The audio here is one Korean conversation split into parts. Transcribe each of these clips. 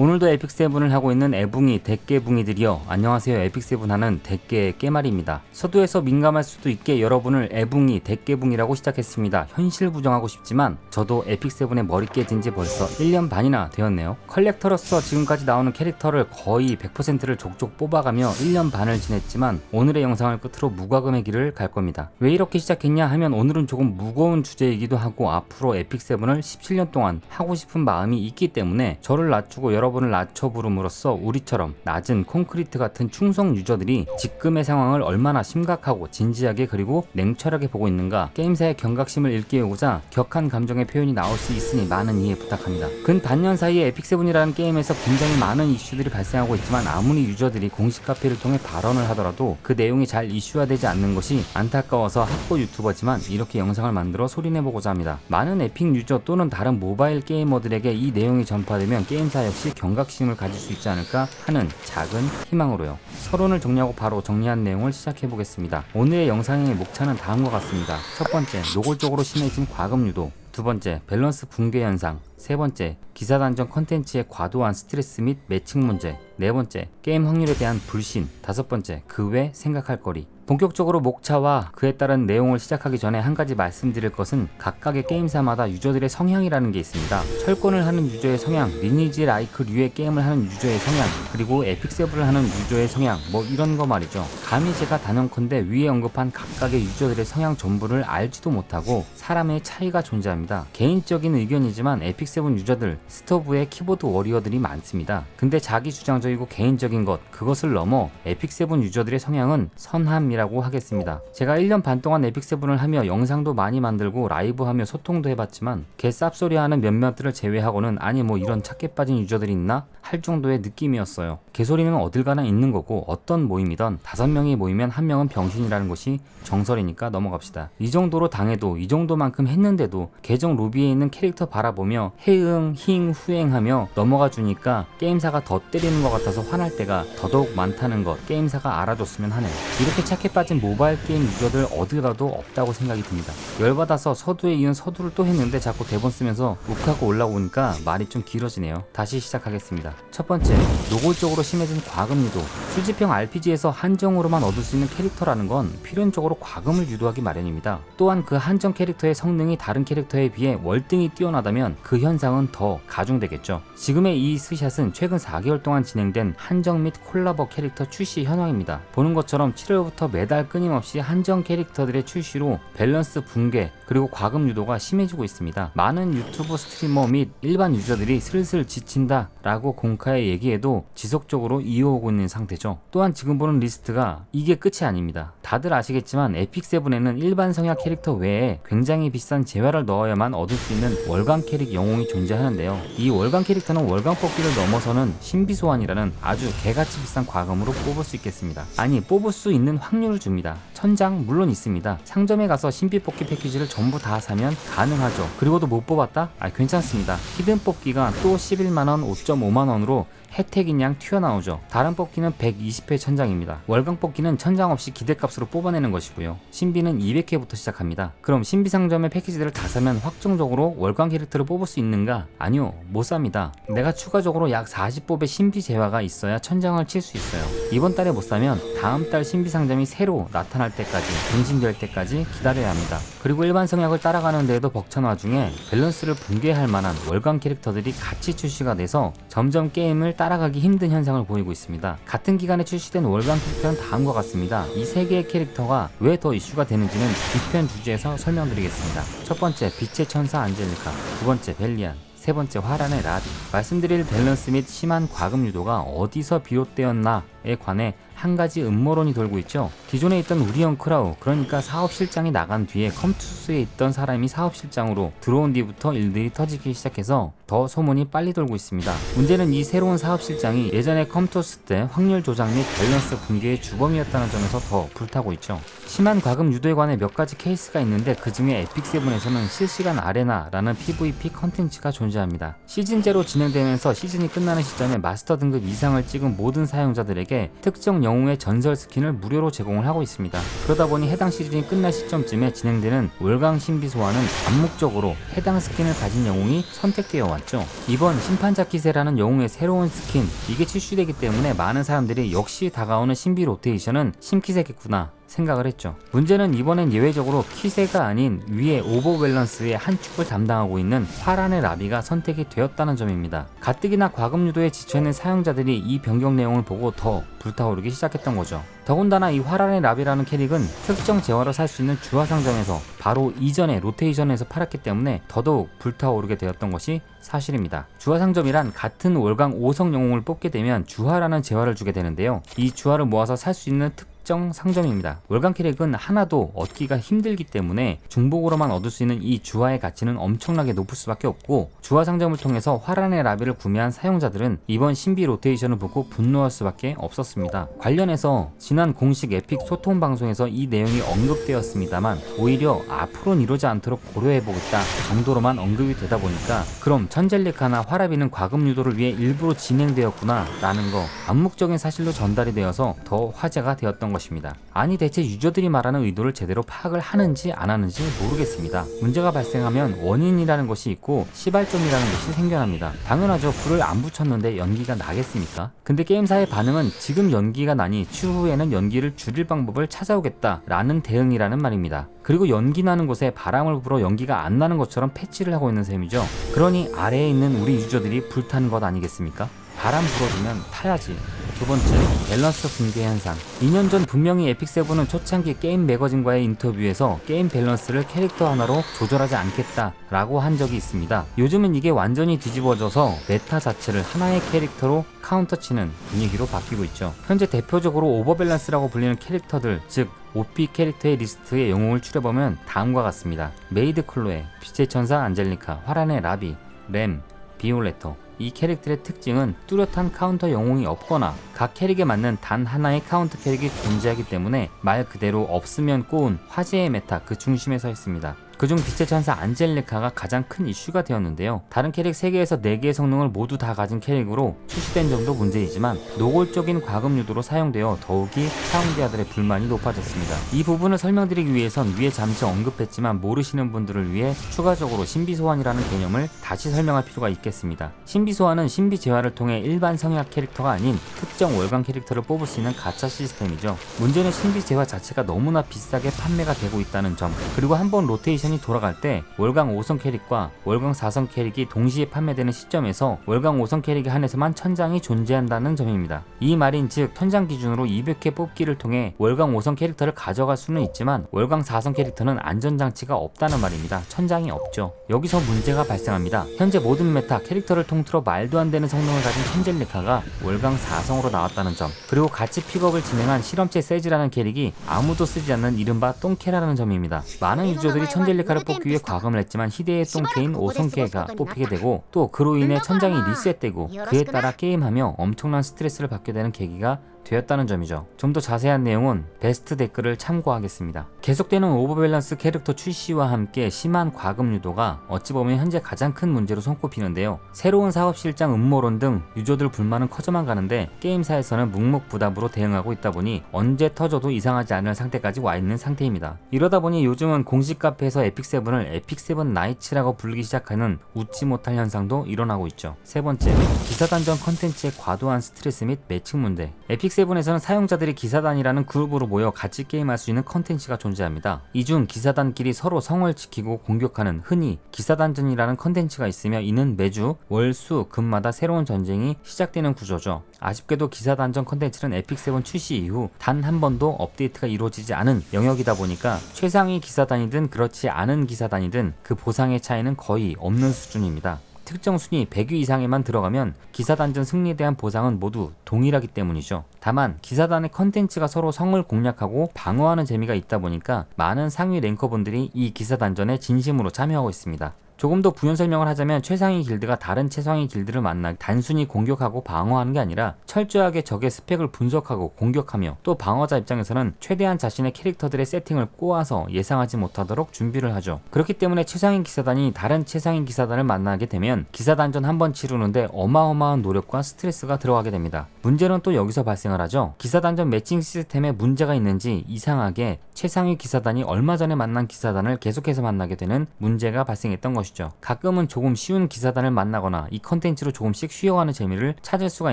오늘도 에픽세븐을 하고 있는 애붕이 대깨붕이들이여 안녕하세요. 에픽세븐 하는 대깨의 깨말입니다. 서두에서 민감할 수도 있게 여러분을 애붕이 대깨붕이라고 시작했습니다. 현실 부정하고 싶지만 저도 에픽세븐의 머리 깨진 지 벌써 1년 반이나 되었네요. 컬렉터로서 지금까지 나오는 캐릭터를 거의 100%를 족족 뽑아가며 1년 반을 지냈지만 오늘의 영상을 끝으로 무과금의 길을 갈 겁니다. 왜 이렇게 시작했냐 하면 오늘은 조금 무거운 주제이기도 하고 앞으로 에픽세븐을 17년 동안 하고 싶은 마음이 있기 때문에 저를 낮추고 여러 분을 낮춰 부름으로써 우리처럼 낮은 콘크리트 같은 충성 유저들이 지금의 상황을 얼마나 심각하고 진지하게 그리고 냉철하게 보고 있는가 게임사의 경각심을 일깨우고자 격한 감정의 표현이 나올 수 있으니 많은 이해 부탁합니다. 근 반년 사이에 에픽세븐이라는 게임에서 굉장히 많은 이슈들이 발생하고 있지만 아무리 유저들이 공식 카페를 통해 발언을 하더라도 그 내용이 잘 이슈화되지 않는 것이 안타까워서 학고 유튜버지만 이렇게 영상을 만들어 소리내보고자 합니다. 많은 에픽 유저 또는 다른 모바일 게이머들에게 이 내용이 전파되면 게임사 역시 경각심을 가질 수 있지 않을까 하는 작은 희망으로요. 서론을 정리하고 바로 정리한 내용을 시작해 보겠습니다. 오늘의 영상의 목차는 다음과 같습니다. 첫 번째, 노골적으로 심해진 과금 유도. 두 번째, 밸런스 붕괴 현상. 세 번째, 기사 단정 컨텐츠의 과도한 스트레스 및 매칭 문제. 네 번째, 게임 확률에 대한 불신. 다섯 번째, 그 외 생각할 거리. 본격적으로 목차와 그에 따른 내용을 시작하기 전에 한 가지 말씀드릴 것은 각각의 게임사마다 유저들의 성향이라는 게 있습니다. 철권을 하는 유저의 성향, 리니지 라이크류의 게임을 하는 유저의 성향, 그리고 에픽세븐을 하는 유저의 성향, 뭐 이런 거 말이죠. 감히 제가 단언컨대 위에 언급한 각각의 유저들의 성향 전부를 알지도 못하고 사람의 차이가 존재합니다. 개인적인 의견이지만 에픽 세븐 유저들, 스토브의 키보드 워리어들이 많습니다. 근데 자기 주장적이고 개인적인 것, 그것을 넘어 에픽세븐 유저들의 성향은 선함이라고 하겠습니다. 제가 1년 반 동안 에픽세븐을 하며 영상도 많이 만들고 라이브 하며 소통도 해봤지만 개 쌉소리 하는 몇몇들을 제외하고는 아니 뭐 이런 착해 빠진 유저들이 있나? 할 정도의 느낌이었어요. 개소리는 어딜 가나 있는 거고 어떤 모임이던 다섯 명이 모이면 한 명은 병신이라는 것이 정설이니까 넘어갑시다. 이 정도로 당해도 이 정도만큼 했는데도 계정 로비에 있는 캐릭터 바라보며 해응, 힝, 후행하며 넘어가 주니까 게임사가 더 때리는 것 같아서 화날 때가 더더욱 많다는 것 게임사가 알아줬으면 하네요. 이렇게 착해 빠진 모바일 게임 유저들 어딜 가도 없다고 생각이 듭니다. 열받아서 서두에 이은 서두를 또 했는데 자꾸 대본 쓰면서 욱하고 올라오니까 말이 좀 길어지네요. 다시 시작하겠습니다. 첫 번째, 노골적으로 심해진 과금 유도. 수집형 RPG에서 한정으로만 얻을 수 있는 캐릭터라는 건 필연적으로 과금을 유도하기 마련입니다. 또한 그 한정 캐릭터의 성능이 다른 캐릭터에 비해 월등히 뛰어나다면 그 현상은 더 가중되겠죠. 지금의 이 스샷은 최근 4개월 동안 진행된 한정 및 콜라보 캐릭터 출시 현황입니다. 보는 것처럼 7월부터 매달 끊임없이 한정 캐릭터들의 출시로 밸런스 붕괴 그리고 과금 유도가 심해지고 있습니다. 많은 유튜브 스트리머 및 일반 유저들이 슬슬 지친다 라고 공카에 얘기해도 지속적으로 이어오고 있는 상태죠. 또한 지금 보는 리스트가 이게 끝이 아닙니다. 다들 아시겠지만 에픽세븐에는 일반 성약 캐릭터 외에 굉장히 비싼 재화를 넣어야만 얻을 수 있는 월간 캐릭 영웅 이 존재하는데요. 이 월간 캐릭터는 월간 뽑기를 넘어서는 신비 소환이라는 아주 개같이 비싼 과금으로 뽑을 수 있겠습니다. 아니 뽑을 수 있는 확률을 줍니다. 천장 물론 있습니다. 상점에 가서 신비 뽑기 패키지를 전부 다 사면 가능하죠. 그리고도 못 뽑았다? 아 괜찮습니다. 히든 뽑기가 또 11만원, 5.5만원으로 혜택인 양 튀어나오죠. 다른 뽑기는 120회 천장입니다. 월강 뽑기는 천장 없이 기대값으로 뽑아내는 것이고요. 신비는 200회부터 시작합니다. 그럼 신비 상점의 패키지들을 다 사면 확정적으로 월강 캐릭터를 뽑을 수 있는가? 아니요, 못 삽니다. 내가 추가적으로 약 40뽑의 신비 재화가 있어야 천장을 칠 수 있어요. 이번 달에 못 사면 다음 달 신비 상점이 새로 나타날 때까지 갱신될 때까지 기다려야 합니다. 그리고 일반 성약을 따라가는 데에도 벅찬 와중에 밸런스를 붕괴할 만한 월강 캐릭터들이 같이 출시가 돼서 점점 게임을 따라가기 힘든 현상을 보이고 있습니다. 같은 기간에 출시된 월간 캐릭터는 다음과 같습니다. 이 세 개의 캐릭터가 왜 더 이슈가 되는지는 뒤편 주제에서 설명드리겠습니다. 첫 번째, 빛의 천사 안젤리카. 두 번째, 벨리안. 세 번째 화란의 라디. 말씀드릴 밸런스 및 심한 과금 유도가 어디서 비롯되었나에 관해 한 가지 음모론이 돌고 있죠. 기존에 있던 우리형 크라우, 그러니까 사업실장이 나간 뒤에 컴투스에 있던 사람이 사업실장으로 들어온 뒤부터 일들이 터지기 시작해서 더 소문이 빨리 돌고 있습니다. 문제는 이 새로운 사업실장이 예전에 컴투스 때 확률 조작 및 밸런스 붕괴의 주범이었다는 점에서 더 불타고 있죠. 심한 과금 유도에 관해 몇 가지 케이스가 있는데 그 중에 에픽세븐에서는 실시간 아레나라는 PVP 컨텐츠가 존재합니다. 시즌제로 진행되면서 시즌이 끝나는 시점에 마스터 등급 이상을 찍은 모든 사용자들에게 특정 영웅의 전설 스킨을 무료로 제공을 하고 있습니다. 그러다 보니 해당 시즌이 끝날 시점쯤에 진행되는 월강 신비 소환은 암묵적으로 해당 스킨을 가진 영웅이 선택되어 왔죠. 이번 심판자 키세라는 영웅의 새로운 스킨 이게 출시되기 때문에 많은 사람들이 역시 다가오는 신비 로테이션은 신키세겠구나 생각을 했죠. 문제는 이번엔 예외적으로 키세가 아닌 위에 오버밸런스의 한 축을 담당하고 있는 파란의 라비가 선택이 되었다는 점입니다. 가뜩이나 과금 유도에 지쳐있는 사용자들이 이 변경 내용을 보고 더 불타오르기 시작했던 거죠. 더군다나 이 화란의 라비라는 캐릭은 특정 재화로 살 수 있는 주화 상점에서 바로 이전에 로테이션에서 팔았기 때문에 더더욱 불타오르게 되었던 것이 사실입니다. 주화 상점이란 같은 월강 5성 영웅을 뽑게 되면 주화라는 재화를 주게 되는데요. 이 주화를 모아서 살 수 있는 특 특정 상점입니다. 월간 캐릭은 하나도 얻기가 힘들기 때문에 중복으로만 얻을 수 있는 이 주화의 가치는 엄청나게 높을 수밖에 없고 주화 상점을 통해서 화란의 라비를 구매한 사용자들은 이번 신비 로테이션을 보고 분노할 수밖에 없었습니다. 관련해서 지난 공식 에픽 소통 방송에서 이 내용이 언급되었습니다만 오히려 앞으로는 이러지 않도록 고려해보겠다 정도로만 언급이 되다 보니까 그럼 천젤리카나 화라비는 과금 유도를 위해 일부러 진행되었구나 라는 거 암묵적인 사실로 전달이 되어서 더 화제가 되었던 것 것입니다. 아니 대체 유저들이 말하는 의도를 제대로 파악을 하는지 안 하는지 모르겠습니다. 문제가 발생하면 원인이라는 것이 있고 시발점이라는 것이 생겨납니다. 당연하죠. 불을 안 붙였는데 연기가 나겠습니까? 근데 게임사의 반응은 지금 연기가 나니 추후에는 연기를 줄일 방법을 찾아오겠다라는 대응이라는 말입니다. 그리고 연기 나는 곳에 바람을 불어 연기가 안 나는 것처럼 패치를 하고 있는 셈이죠. 그러니 아래에 있는 우리 유저들이 불타는 것 아니겠습니까? 바람 불어주면 타야지. 두 번째, 밸런스 붕괴 현상. 2년 전 분명히 에픽세븐은 초창기 게임 매거진과의 인터뷰에서 게임 밸런스를 캐릭터 하나로 조절하지 않겠다라고 한 적이 있습니다. 요즘은 이게 완전히 뒤집어져서 메타 자체를 하나의 캐릭터로 카운터치는 분위기로 바뀌고 있죠. 현재 대표적으로 오버밸런스라고 불리는 캐릭터들, 즉 OP 캐릭터의 리스트에 영웅을 추려보면 다음과 같습니다. 메이드 클로에, 빛의 천사 안젤리카, 화란의 라비, 램, 비올레터, 이 캐릭터의 특징은 뚜렷한 카운터 영웅이 없거나 각 캐릭에 맞는 단 하나의 카운터 캐릭이 존재하기 때문에 말 그대로 없으면 꼬운 화제의 메타 그 중심에 서 있습니다. 그중 빛의 천사 안젤리카가 가장 큰 이슈가 되었는데요. 다른 캐릭 3개에서 4개의 성능을 모두 다 가진 캐릭으로 출시된 점도 문제이지만 노골적인 과금 유도로 사용되어 더욱이 사용자들의 불만이 높아졌습니다. 이 부분을 설명드리기 위해선 위에 잠시 언급했지만 모르시는 분들을 위해 추가적으로 신비 소환이라는 개념을 다시 설명할 필요가 있겠습니다. 신비 소환은 신비 재화를 통해 일반 성약 캐릭터가 아닌 특정 월간 캐릭터를 뽑을 수 있는 가차 시스템이죠. 문제는 신비 재화 자체가 너무나 비싸게 판매가 되고 있다는 점 그리고 한 번 로테이션 시즌이 돌아갈 때 월강 5성 캐릭과 월강 4성 캐릭이 동시에 판매되는 시점에서 월강 5성 캐릭에 한해서만 천장이 존재한다는 점입니다. 이 말인 즉 천장 기준으로 200회 뽑기를 통해 월강 5성 캐릭터를 가져갈 수는 있지만 월강 4성 캐릭터는 안전장치가 없다는 말입니다. 천장이 없죠. 여기서 문제가 발생합니다. 현재 모든 메타 캐릭터를 통틀어 말도 안 되는 성능을 가진 천젤리카가 월강 4성으로 나왔다는 점 그리고 같이 픽업을 진행한 실험체 세즈라는 캐릭이 아무도 쓰지 않는 이른바 똥캐라는 점입니다. 많은 유저들이 천젤리 펠리카를 뽑기 위해 과금을 했지만 희대의 똥개인 오성계가 뽑히게 되고 또 그로 인해 천장이 리셋되고 그에 따라 게임하며 엄청난 스트레스를 받게 되는 계기가 되었다는 점이죠. 좀 더 자세한 내용은 베스트 댓글을 참고하겠습니다. 계속되는 오버밸런스 캐릭터 출시와 함께 심한 과금 유도가 어찌 보면 현재 가장 큰 문제로 손꼽히는데요. 새로운 사업 실장 음모론 등 유저들 불만은 커져만 가는데 게임사에서는 묵묵부답으로 대응하고 있다 보니 언제 터져도 이상하지 않을 상태까지 와 있는 상태입니다. 이러다 보니 요즘은 공식 카페에서 에픽세븐을 에픽세븐 나이츠라고 부르기 시작하는 웃지 못할 현상도 일어나고 있죠. 세 번째, 기사단전 컨텐츠의 과도한 스트레스 및 매칭 문제. 에픽 세븐에서는 사용자들이 기사단이라는 그룹으로 모여 같이 게임할 수 있는 컨텐츠가 존재합니다. 이 중 기사단끼리 서로 성을 지키고 공격하는 흔히 기사단전이라는 컨텐츠가 있으며 이는 매주 월, 수, 금마다 새로운 전쟁이 시작되는 구조죠. 아쉽게도 기사단전 컨텐츠는 에픽세븐 출시 이후 단 한 번도 업데이트가 이루어지지 않은 영역이다 보니까 최상위 기사단이든 그렇지 않은 기사단이든 그 보상의 차이는 거의 없는 수준입니다. 특정 순위 100위 이상에만 들어가면 기사단전 승리에 대한 보상은 모두 동일하기 때문이죠. 다만 기사단의 컨텐츠가 서로 성을 공략하고 방어하는 재미가 있다 보니까 많은 상위 랭커분들이 이 기사단전에 진심으로 참여하고 있습니다. 조금 더 부연 설명을 하자면 최상위 길드가 다른 최상위 길드를 만나 단순히 공격하고 방어하는 게 아니라 철저하게 적의 스펙을 분석하고 공격하며 또 방어자 입장에서는 최대한 자신의 캐릭터들의 세팅을 꼬아서 예상하지 못하도록 준비를 하죠. 그렇기 때문에 최상위 기사단이 다른 최상위 기사단을 만나게 되면 기사단전 한 번 치르는데 어마어마한 노력과 스트레스가 들어가게 됩니다. 문제는 또 여기서 발생을 하죠. 기사단전 매칭 시스템에 문제가 있는지 이상하게 최상위 기사단이 얼마 전에 만난 기사단을 계속해서 만나게 되는 문제가 발생했던 것이죠. 가끔은 조금 쉬운 기사단을 만나거나 이 컨텐츠로 조금씩 쉬어가는 재미를 찾을 수가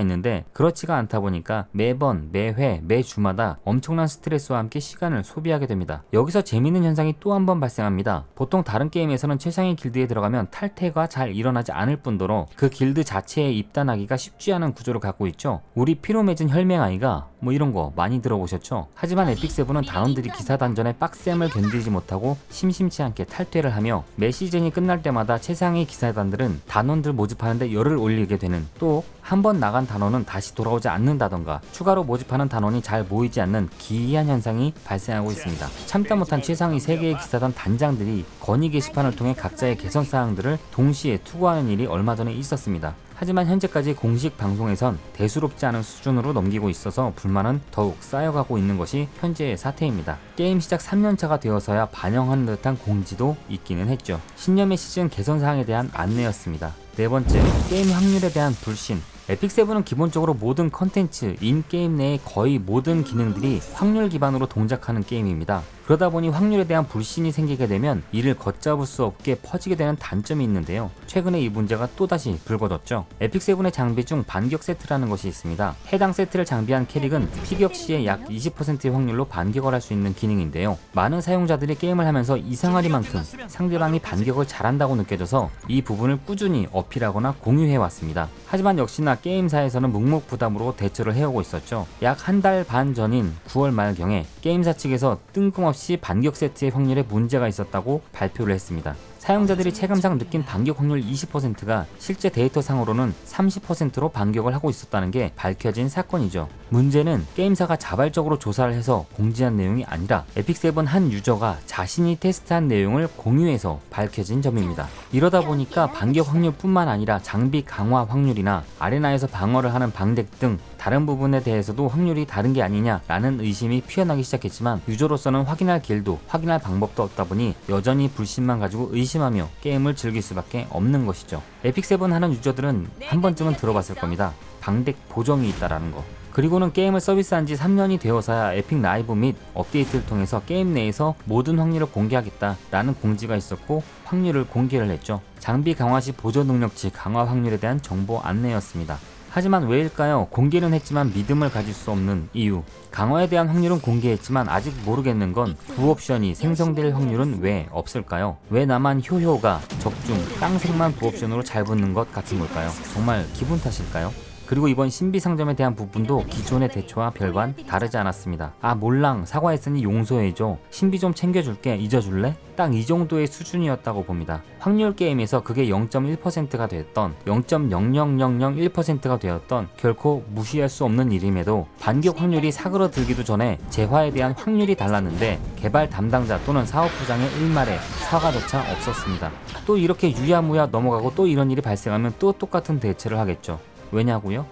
있는데 그렇지가 않다 보니까 매번 매회 매주마다 엄청난 스트레스와 함께 시간을 소비하게 됩니다. 여기서 재밌는 현상이 또 한 번 발생합니다. 보통 다른 게임에서는 최상위 길드에 들어가면 탈퇴가 잘 일어나지 않을 뿐더러 그 길드 자체에 입단하기가 쉽지 않은 구조를 갖고 있죠. 우리 피로 맺은 혈맹아이가 뭐 이런 거 많이 들어보셨죠? 하지만 에픽세븐은 단원들이 기사 단전의 빡셈을 견디지 못하고 심심치 않게 탈퇴를 하며 매 시즌이 끝날 때마다 최상위 기사단들은 단원들 모집하는데 열을 올리게 되는 또 한 번 나간 단원은 다시 돌아오지 않는다던가 추가로 모집하는 단원이 잘 모이지 않는 기이한 현상이 발생하고 있습니다. 참다 못한 최상위 3개의 기사단 단장들이 건의 게시판을 통해 각자의 개선 사항들을 동시에 투구하는 일이 얼마 전에 있었습니다. 하지만 현재까지 공식 방송에선 대수롭지 않은 수준으로 넘기고 있어서 불만은 더욱 쌓여가고 있는 것이 현재의 사태입니다. 게임 시작 3년차가 되어서야 반영하는 듯한 공지도 있기는 했죠. 신념의 시즌 개선 사항에 대한 안내였습니다. 네 번째, 게임 확률에 대한 불신. 에픽세븐은 기본적으로 모든 컨텐츠, 인게임 내의 거의 모든 기능들이 확률 기반으로 동작하는 게임입니다. 그러다 보니 확률에 대한 불신이 생기게 되면 이를 걷잡을 수 없게 퍼지게 되는 단점이 있는데요. 최근에 이 문제가 또다시 불거졌죠. 에픽세븐의 장비 중 반격 세트라는 것이 있습니다. 해당 세트를 장비한 캐릭은 피격 시에 약 20%의 확률로 반격을 할 수 있는 기능인데요. 많은 사용자들이 게임을 하면서 이상하리만큼 상대방이 반격을 잘한다고 느껴져서 이 부분을 꾸준히 어필하거나 공유해왔습니다. 하지만 역시나 게임사에서는 묵묵부담으로 대처를 해오고 있었죠. 약 한 달 반 전인 9월 말경에 게임사 측에서 뜬금없이 반격 세트의 확률에 문제가 있었다고 발표를 했습니다. 사용자들이 체감상 느낀 반격 확률 20%가 실제 데이터상으로는 30%로 반격을 하고 있었다는 게 밝혀진 사건이죠. 문제는 게임사가 자발적으로 조사를 해서 공지한 내용이 아니라 에픽세븐 한 유저가 자신이 테스트한 내용을 공유해서 밝혀진 점입니다. 이러다 보니까 반격 확률뿐만 아니라 장비 강화 확률이나 아레나에서 방어를 하는 방덱 등 다른 부분에 대해서도 확률이 다른 게 아니냐라는 의심이 피어나기 시작했지만 유저로서는 확인할 길도 확인할 방법도 없다 보니 여전히 불신만 가지고 의심하며 게임을 즐길 수밖에 없는 것이죠. 에픽세븐 하는 유저들은 한 번쯤은 들어봤을 겁니다. 방덱 보정이 있다라는 거. 그리고는 게임을 서비스한 지 3년이 되어서야 에픽 라이브 및 업데이트를 통해서 게임 내에서 모든 확률을 공개하겠다라는 공지가 있었고 확률을 공개를 했죠. 장비 강화 시 보조 능력치 강화 확률에 대한 정보 안내였습니다. 하지만 왜일까요? 공개는 했지만 믿음을 가질 수 없는 이유. 강화에 대한 확률은 공개했지만 아직 모르겠는 건 부옵션이 생성될 확률은 왜 없을까요? 왜 나만 효효가 적중, 깡색만 부옵션으로 잘 붙는 것 같은 걸까요? 정말 기분 탓일까요? 그리고 이번 신비 상점에 대한 부분도 기존의 대처와 별반 다르지 않았습니다. 아 몰랑 사과했으니 용서해줘. 신비 좀 챙겨줄게 잊어줄래? 딱 이 정도의 수준이었다고 봅니다. 확률 게임에서 그게 0.1%가 되었던 0.00001%가 되었던 결코 무시할 수 없는 일임에도 반격 확률이 사그러들기도 전에 재화에 대한 확률이 달랐는데 개발 담당자 또는 사업부장의 일말에 사과조차 없었습니다. 또 이렇게 유야무야 넘어가고 또 이런 일이 발생하면 또 똑같은 대처를 하겠죠. 왜냐고요?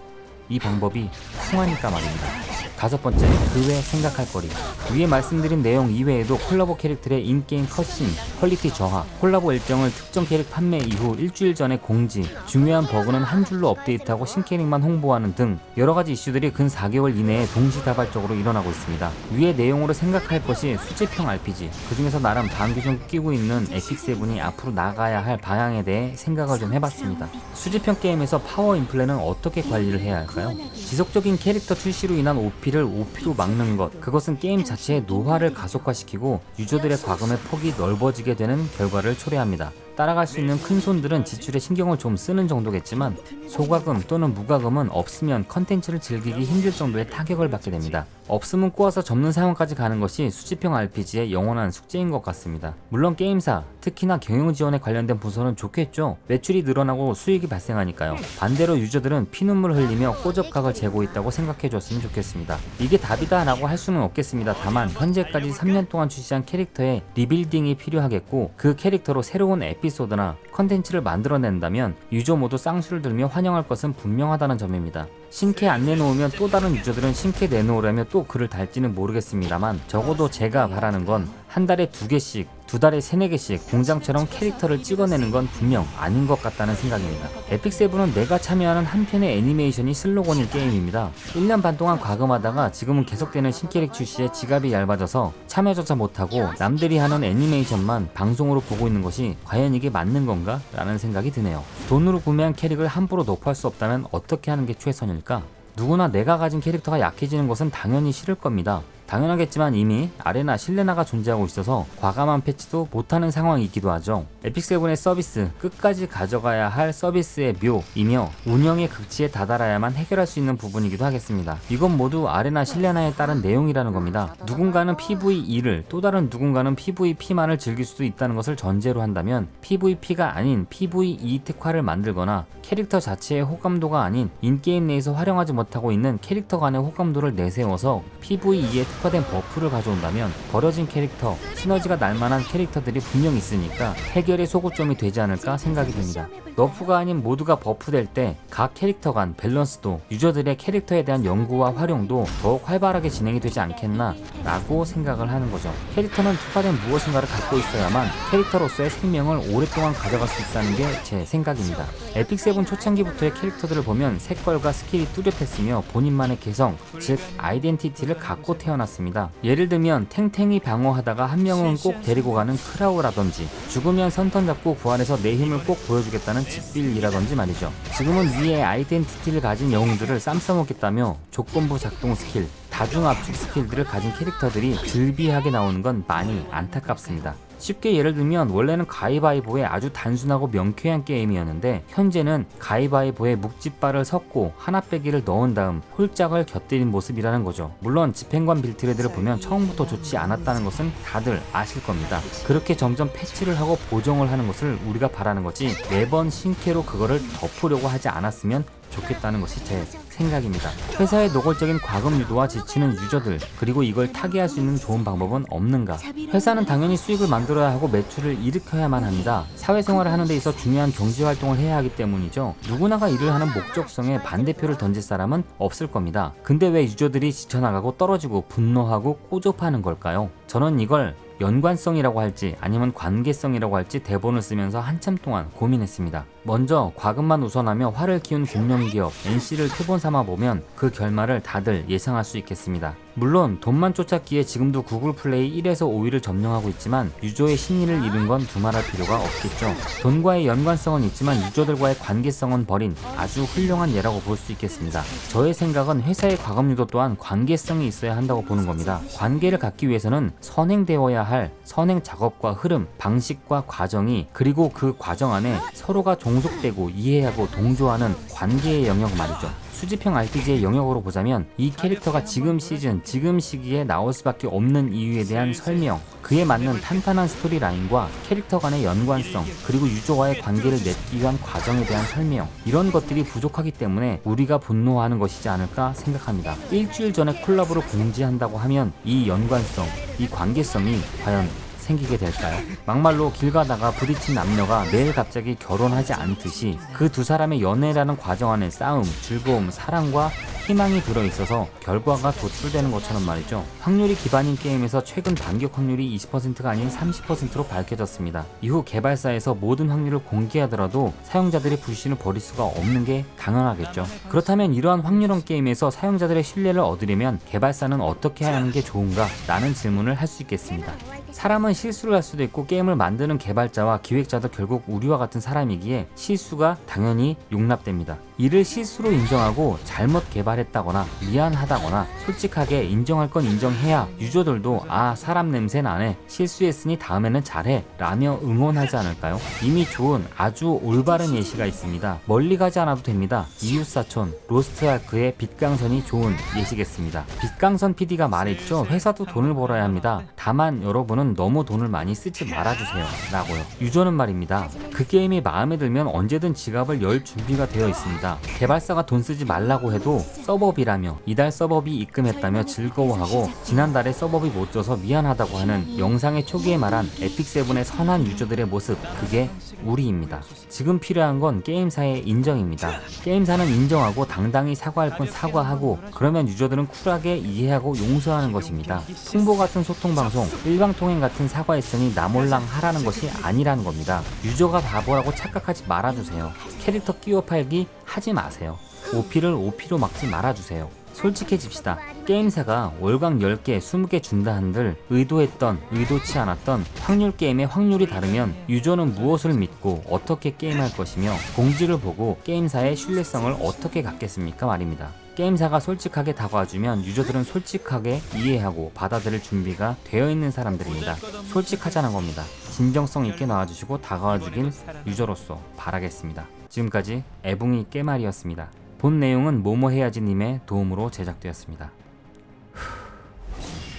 이 방법이 통하니까 말입니다. 다섯 번째, 그 외 생각할 거리. 위에 말씀드린 내용 이외에도 콜라보 캐릭터의 인게임 컷신, 퀄리티 저하, 콜라보 일정을 특정 캐릭 판매 이후 일주일 전에 공지, 중요한 버그는 한 줄로 업데이트하고 신캐릭만 홍보하는 등 여러 가지 이슈들이 근 4개월 이내에 동시다발적으로 일어나고 있습니다. 위의 내용으로 생각할 것이 수제평 RPG, 그 중에서 나름 방귀좀 끼고 있는 에픽세븐이 앞으로 나가야 할 방향에 대해 생각을 좀 해봤습니다. 수제평 게임에서 파워 인플레는 어떻게 관리를 해야 할까요? 지속적인 캐릭터 출시로 인한 OP 를 OP로 막는 것, 그것은 게임 자체의 노화를 가속화시키고 유저들의 과금의 폭이 넓어지게 되는 결과를 초래합니다. 따라갈 수 있는 큰 손들은 지출에 신경을 좀 쓰는 정도겠지만 소과금 또는 무과금은 없으면 컨텐츠를 즐기기 힘들 정도의 타격을 받게 됩니다. 없으면 꼬아서 접는 상황까지 가는 것이 수집형 RPG의 영원한 숙제인 것 같습니다. 물론 게임사, 특히나 경영 지원에 관련된 부서는 좋겠죠. 매출이 늘어나고 수익이 발생하니까요. 반대로 유저들은 피눈물 흘리며 꼬접각을 재고 있다고 생각해 줬으면 좋겠습니다. 이게 답이다 라고 할 수는 없겠습니다. 다만 현재까지 3년 동안 출시한 캐릭터의 리빌딩이 필요하겠고 그 캐릭터로 새로운 에피소드나 컨텐츠를 만들어낸다면 유저 모두 쌍수를 들며 환영할 것은 분명하다는 점입니다. 신캐 안 내놓으면 또 다른 유저들은 신캐 내놓으려며 또 글을 달지는 모르겠습니다만 적어도 제가 바라는 건 한 달에 두 개씩, 두 달에 세네 개씩 공장처럼 캐릭터를 찍어내는 건 분명 아닌 것 같다는 생각입니다. 에픽세븐은 내가 참여하는 한 편의 애니메이션이 슬로건인 게임입니다. 1년 반 동안 과금하다가 지금은 계속되는 신캐릭 출시에 지갑이 얇아져서 참여조차 못하고 남들이 하는 애니메이션만 방송으로 보고 있는 것이 과연 이게 맞는 건가? 라는 생각이 드네요. 돈으로 구매한 캐릭을 함부로 높할 수 없다면 어떻게 하는 게 최선일까? 누구나 내가 가진 캐릭터가 약해지는 것은 당연히 싫을 겁니다. 당연하겠지만 이미 아레나 실레나가 존재하고 있어서 과감한 패치도 못하는 상황이기도 하죠. 에픽세븐의 서비스, 끝까지 가져가야 할 서비스의 묘이며 운영의 극치에 다다라야만 해결할 수 있는 부분이기도 하겠습니다. 이건 모두 아레나 실레나에 따른 내용이라는 겁니다. 누군가는 PVE를 또 다른 누군가는 PVP만을 즐길 수도 있다는 것을 전제로 한다면 PVP가 아닌 PVE 특화를 만들거나 캐릭터 자체의 호감도가 아닌 인게임 내에서 활용하지 못하고 있는 캐릭터 간의 호감도를 내세워서 PVE에 특화 된 버프를 가져온다면 버려진 캐릭터, 시너지가 날만한 캐릭터들이 분명 있으니까 해결의 소구점이 되지 않을까 생각이 듭니다. 너프가 아닌 모두가 버프될 때 각 캐릭터 간 밸런스도 유저들의 캐릭터에 대한 연구와 활용도 더욱 활발하게 진행이 되지 않겠나 라고 생각을 하는 거죠. 캐릭터는 특화된 무엇인가를 갖고 있어야만 캐릭터로서의 생명을 오랫동안 가져갈 수 있다는 게 제 생각입니다. 에픽세븐 초창기부터의 캐릭터들을 보면 색깔과 스킬이 뚜렷했으며 본인만의 개성, 즉 아이덴티티를 갖고 태어 났습니다. 예를 들면 탱탱이 방어하다가 한 명은 꼭 데리고 가는 크라우라든지 죽으면 선턴 잡고 부활해서 내 힘을 꼭 보여주겠다는 집빌이라든지 말이죠. 지금은 위에 아이덴티티를 가진 영웅들을 쌈싸먹겠다며 조건부 작동 스킬, 다중 압축 스킬들을 가진 캐릭터들이 즐비하게 나오는 건 많이 안타깝습니다. 쉽게 예를 들면 원래는 가위바위보의 아주 단순하고 명쾌한 게임이었는데 현재는 가위바위보에 묵찌발을 섞고 하나 빼기를 넣은 다음 홀짝을 곁들인 모습이라는 거죠. 물론 집행관 빌트레드를 보면 처음부터 좋지 않았다는 것은 다들 아실 겁니다. 그렇게 점점 패치를 하고 보정을 하는 것을 우리가 바라는 거지 매번 신캐로 그거를 덮으려고 하지 않았으면 좋겠다는 것이 제 생각입니다. 회사의 노골적인 과금 유도와 지치는 유저들 그리고 이걸 타개할 수 있는 좋은 방법은 없는가? 회사는 당연히 수익을 만들어야 하고 매출을 일으켜야만 합니다. 사회생활을 하는 데 있어 중요한 경제 활동을 해야 하기 때문이죠. 누구나가 일을 하는 목적성에 반대표를 던질 사람은 없을 겁니다. 근데 왜 유저들이 지쳐나가고 떨어지고 분노하고 꼬접하는 걸까요? 저는 이걸 연관성이라고 할지 아니면 관계성이라고 할지 대본을 쓰면서 한참 동안 고민했습니다. 먼저 과금만 우선하며 화를 키운 금융기업 NC를 표본 삼아 보면 그 결말을 다들 예상할 수 있겠습니다. 물론 돈만 쫓았기에 지금도 구글 플레이 1에서 5위를 점령하고 있지만 유저의 심리를 잃은 건 두말할 필요가 없겠죠. 돈과의 연관성은 있지만 유저들과의 관계성은 버린 아주 훌륭한 예라고 볼 수 있겠습니다. 저의 생각은 회사의 과금 유도 또한 관계성이 있어야 한다고 보는 겁니다. 관계를 갖기 위해서는 선행되어야 할 선행 작업과 흐름, 방식과 과정이 그리고 그 과정 안에 서로가 종속되고 이해하고 동조하는 관계의 영역 말이죠. 수집형 RPG의 영역으로 보자면 이 캐릭터가 지금 시즌, 지금 시기에 나올 수밖에 없는 이유에 대한 설명, 그에 맞는 탄탄한 스토리 라인과 캐릭터 간의 연관성, 그리고 유저와의 관계를 맺기 위한 과정에 대한 설명, 이런 것들이 부족하기 때문에 우리가 분노하는 것이지 않을까 생각합니다. 일주일 전에 콜라보를 공지한다고 하면 이 연관성, 이 관계성이 과연 생기게 될까요? 막말로 길 가다가 부딪힌 남녀가 내일 갑자기 결혼하지 않듯이 그 두 사람의 연애라는 과정 안에 싸움, 즐거움, 사랑과 희망이 들어있어서 결과가 도출되는 것처럼 말이죠. 확률이 기반인 게임에서 최근 반격 확률이 20%가 아닌 30%로 밝혀졌습니다. 이후 개발사에서 모든 확률을 공개하더라도 사용자들의 불신을 버릴 수가 없는 게 당연하겠죠. 그렇다면 이러한 확률형 게임에서 사용자들의 신뢰를 얻으려면 개발사는 어떻게 하는 게 좋은가? 라는 질문을 할 수 있겠습니다. 사람은 실수를 할 수도 있고 게임을 만드는 개발자와 기획자도 결국 우리와 같은 사람이기에 실수가 당연히 용납됩니다. 이를 실수로 인정하고 잘못 개발 했다거나 미안하다거나 솔직하게 인정할 건 인정해야 유저들도 아 사람 냄새 나네 실수했으니 다음에는 잘해 라며 응원하지 않을까요? 이미 좋은 아주 올바른 예시가 있습니다. 멀리 가지 않아도 됩니다. 이웃사촌 로스트아크의 빛강선이 좋은 예시겠습니다. 빛강선 PD가 말했죠. 회사도 돈을 벌어야 합니다. 다만 여러분은 너무 돈을 많이 쓰지 말아주세요. 라고요. 유저는 말입니다. 그 게임이 마음에 들면 언제든 지갑을 열 준비가 되어 있습니다. 개발사가 돈 쓰지 말라고 해도 서버비라며 이달 서버비 입금했다며 즐거워하고 지난달에 서버비 못 줘서 미안하다고 하는 영상의 초기에 말한 에픽세븐의 선한 유저들의 모습 그게 우리입니다. 지금 필요한 건 게임사의 인정입니다. 게임사는 인정하고 당당히 사과할 건 사과하고 그러면 유저들은 쿨하게 이해하고 용서하는 것입니다. 풍보 같은 소통 방송, 일방통행 같은 사과했으니 나몰랑 하라는 것이 아니라는 겁니다. 유저가 바보라고 착각하지 말아주세요. 캐릭터 끼워 팔기 하지 마세요. OP를 OP로 막지 말아주세요. 솔직해집시다. 게임사가 월광 10개, 20개 준다 한들 의도했던, 의도치 않았던 확률 게임의 확률이 다르면 유저는 무엇을 믿고 어떻게 게임할 것이며 공지를 보고 게임사의 신뢰성을 어떻게 갖겠습니까 말입니다. 게임사가 솔직하게 다가와주면 유저들은 솔직하게 이해하고 받아들일 준비가 되어 있는 사람들입니다. 솔직하자는 겁니다. 진정성 있게 나와주시고 다가와주길 유저로서 바라겠습니다. 지금까지 애붕이 깨말이었습니다. 본 내용은 모모 해야지님의 도움으로 제작되었습니다.